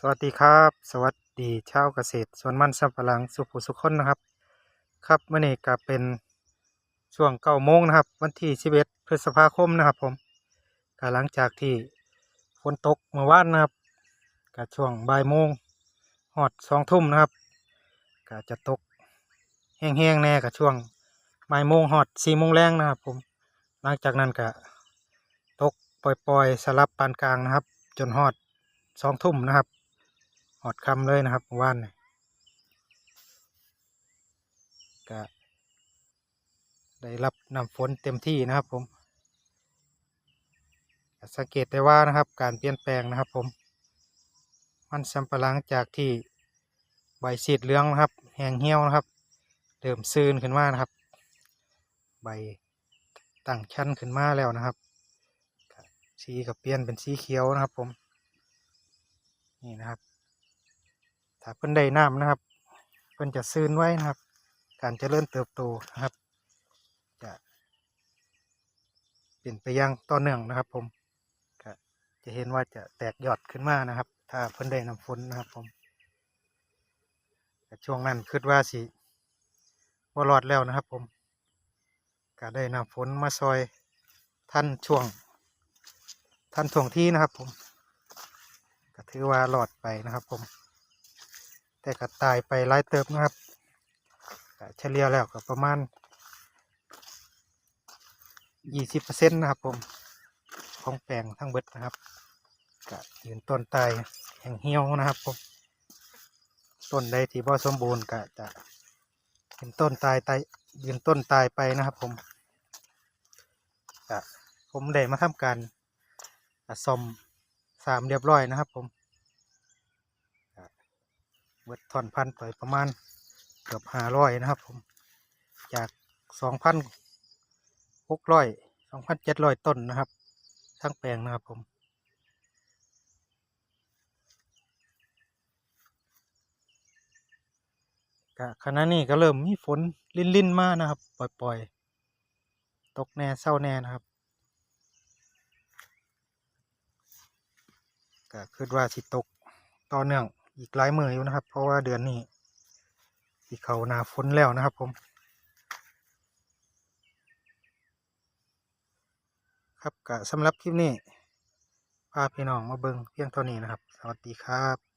สวัสดีครับ สวัสดีชาวเกษตรสวนมันสำปะหลังสุขุสุขคนนะครับ ครับเมื่อนี้ก็เป็นช่วงเก้าโมงนะครับ วันที่สิบเอ็ดพฤษภาคมนะครับ ผมก็หลังจากที่ฝนตกเมื่อวานนะครับก็ช่วงบ่ายโมงหอดสองทุ่มนะครับก็จะตกแห้งๆแน่กับช่วงบ่ายโมงหอดสี่โมงแรงนะครับ ผมหลังจากนั้นก็ตกปล่อยๆสลับปานกลางนะครับ จนหอดสองทุ่มนะครับ อดคำเลยนะครับเมื่อวานนี่ก็ได้รับน้ำฝนเต็มที่นะครับผมสังเกตได้ว่านะครับการเปลี่ยนแปลงนะครับผม มันสำปะหลังจากที่ใบสีดเหลืองนะครับ แห้งเหี่ยวนะครับเริ่มซื่นขึ้นมานะครับ ใบตั้งชั้นขึ้นมาแล้วนะครับสีก็เปลี่ยนเป็นสีเขียวนะครับผม นี่นะครับ ถ้าเพิ่นได้น้ำนะครับ เพิ่นจะซื่นไว้นะครับ การเจริญเติบโตนะครับ จะเปลี่ยนไปยังต่อเนื่องนะครับ ผมก็จะเห็นว่าจะแตกยอดขึ้นมานะครับ ถ้าเพิ่นได้น้ำฝนนะครับ ผมช่วงนั้นคิดว่าสิว่ารอดแล้วนะครับ ผมก็ได้น้ำฝนมาซอยท่านช่วงท่านช่วงที่นะครับ ผมก็ถือว่ารอดไปนะครับ ผม แต่ก็ตายไปหลายเติบนะครับเฉลี่ยแล้วก็ประมาณยี่สิบเปอร์เซ็นต์นะครับผม ของแปลงทั้งเบิดนะครับก็ยืนต้นตายแห้งเหี่ยวนะครับผม ต้นใดที่บ่สมบูรณ์ก็จะเป็นต้นตายตายยืนต้นตายไปนะครับผมผมได้มาทำการซ่อมสามเรียบร้อยนะครับผม เบิดถอนพันไปประมาณเกือบห้าร้อยนะครับผม จากสองพันหกร้อยสองพันเจ็ดร้อยต้นนะครับ ทั้งแปลงนะครับผมกะขณะนี้ก็เริ่มมีฝนลิ่นลิ่นๆมานะครับ ปล่อยๆ ตกแน่เศร้าแน่นะครับก็คิดว่าสิตกต่อเนื่อง อีกหลายมืออยู่นะครับ เพราะว่าเดือนนี้ที่เขานาฝนแล้วนะครับ ผมครับกะสำหรับคลิปนี้พาพี่น้องมาเบิงเพียงเท่านี้นะครับ สวัสดีครับ